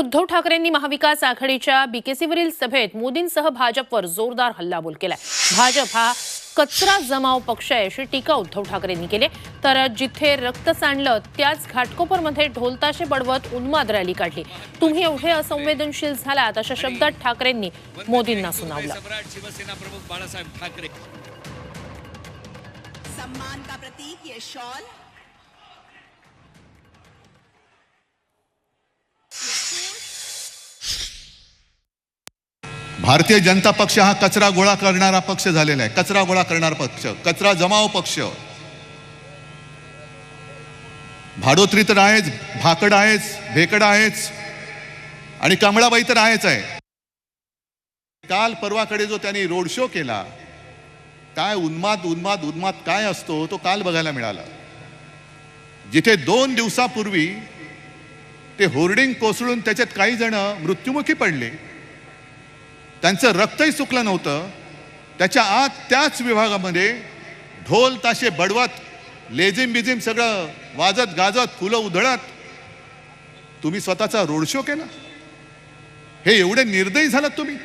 उद्धव ठाकरेंनी महाविकास आघाडीच्या बीकेसीवरील सभेत मोदींसह भाजपवर जोरदार हल्लाबोल केलाय. भाजप हा कचरा जमाव पक्ष आहे अशी टीका उद्धव ठाकरेंनी केली तर जिथे रक्त सांडलं त्याच घाटकोपरमध्ये ढोलताशे बडवत उन्माद रॅली काढली. तुम्ही एवढे असंवेदनशील झालात अशा शब्दात ठाकरेंनी मोदींना सुनावलं. शिवसेना प्रमुख बाळासाहेब ठाकरे भारतीय जनता पक्ष हा कचरा गोळा करणारा पक्ष झालेला आहे. कचरा गोळा करणारा पक्ष कचरा जमाव पक्ष. भाडोत्री तर आहेच भाकड आहेच भेकड आहेच आणि कमळाबाई तर आहेच आहे. काल परवाकडे जो त्यांनी रोड शो केला काय उन्माद उन्माद उन्माद काय असतो तो काल बघायला मिळाला. जिथे दोन दिवसापूर्वी ते होर्डिंग कोसळून त्याच्यात काही जण मृत्युमुखी पडले. त्यांचं रक्तही सुकलं नव्हतं. त्याच्या आत त्याच विभागामध्ये ढोल ताशे बडवत लेझिम बिझिम सगळं वाजत गाजत फुलं उधळत. तुम्ही स्वतःचा रोड शो केला? हे एवढे निर्दयी झालात तुम्ही.